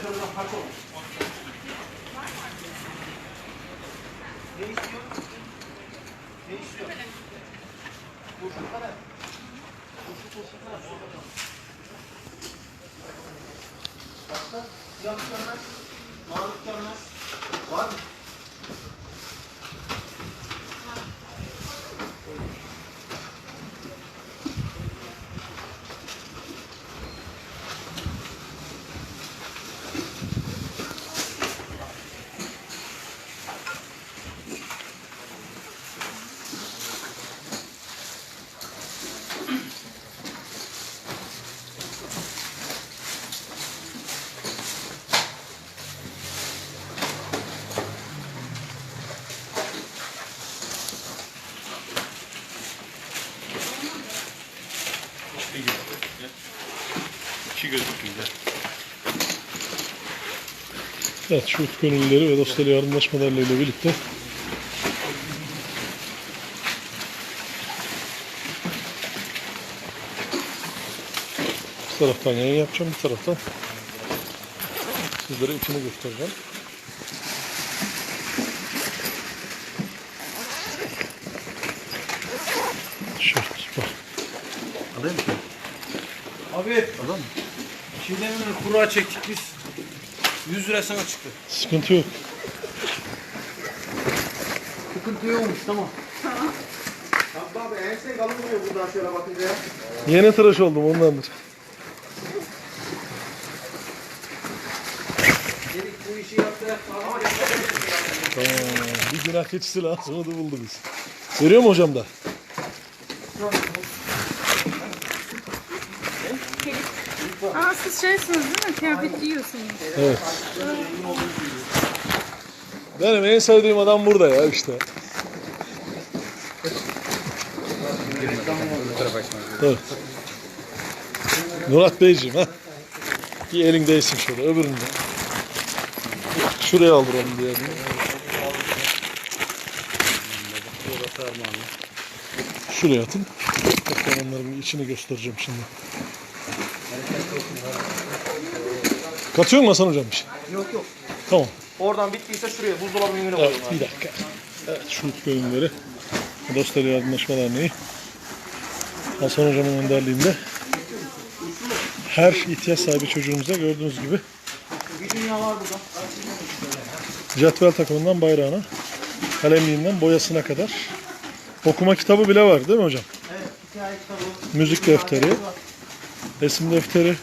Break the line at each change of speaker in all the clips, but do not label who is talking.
Ne istiyor? Kurşun para. Kurşun kurşun para. Başka? Siyah tükenmez. Mavi tükenmez. Var mı?
İki gözüküyor.
Evet şu gönüllüleri ve dostları yardımlaşmalarıyla birlikte bir taraftan yayın yapacağım bir taraftan sizlere içini göstereceğim. Şöyle bak.
Alayım mı?
Abi.
Alalım mı?
Şimdi hemen kura çektik biz. 100 lira sana çıktı.
Sıkıntı yok.
Sıkıntı yokmuş tamam. Tamam abi ense kalın duruyor buradan şöyle bakınca ya.
Yeni tıraş oldum ondandır.
Dedik bu işi yaptı. Ama
Tamam. Bir günah keçisi lazım o da buldu biz. Görüyor mu hocam da?
Aa siz şeysiniz değil mi? Kıyafet giyiyorsunuz.
Evet. Benim en sevdiğim adam burada ya işte. Evet. Murat Beyciğim ha. Bir elin değsin şöyle öbüründe. Şuraya aldıralım diye. Şuraya atın. Onların içini göstereceğim şimdi. Katıyor mu Hasan hocam bir şey?
Yok yok.
Tamam.
Oradan bittiyse şuraya buzdolabının önüne
Evet, bir dakika. Evet, şu bölümleri Dostları Yardımlaşma Derneği Hasan Hocam'ın önderliğinde her ihtiyaç sahibi çocuğumuza gördüğünüz gibi
Bir dünya var burada.
cetvel takımından bayrağına, kalemliğinden boyasına kadar okuma kitabı bile var değil mi hocam?
Evet. Hikaye kitabı.
Müzik defteri, resim defteri,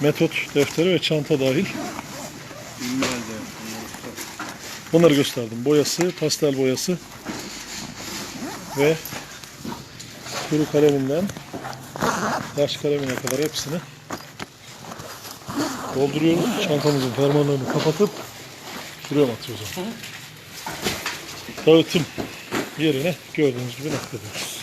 metot defteri ve çanta dahil. Bunları gösterdim. Boyası, pastel boyası ve kuru kaleminden yaş kalemine kadar hepsini dolduruyoruz. Çantamızın fermuarlarını kapatıp şuraya atıyoruz? Dağıtım yerine gördüğünüz gibi naklediyoruz.